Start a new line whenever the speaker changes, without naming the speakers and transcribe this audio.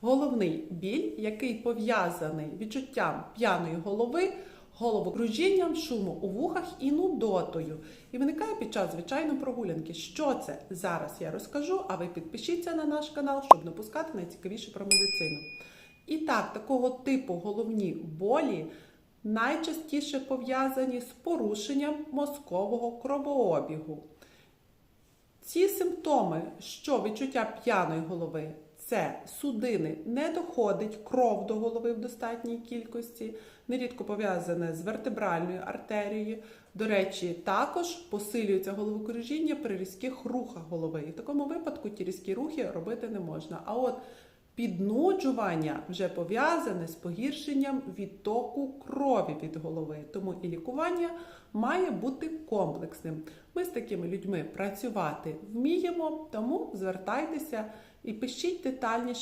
головний біль, який пов'язаний відчуттям п'яної голови, головокружінням, шуму у вухах і нудотою. І виникає під час звичайної прогулянки. Що це зараз я розкажу, а ви підпишіться на наш канал, щоб не пускати найцікавіше про медицину. І так, такого типу головні болі найчастіше пов'язані з порушенням мозкового кровообігу. Ці симптоми, що відчуття п'яної голови, це судини не доходить кров до голови в достатній кількості, нерідко пов'язане з вертебральною артерією. До речі, також посилюється головокружіння при різких рухах голови. І в такому випадку ті різкі рухи робити не можна. А от піднуджування вже пов'язане з погіршенням відтоку крові від голови. Тому і лікування має бути комплексним. Ми з такими людьми працювати вміємо, тому звертайтеся і пишіть детальніше.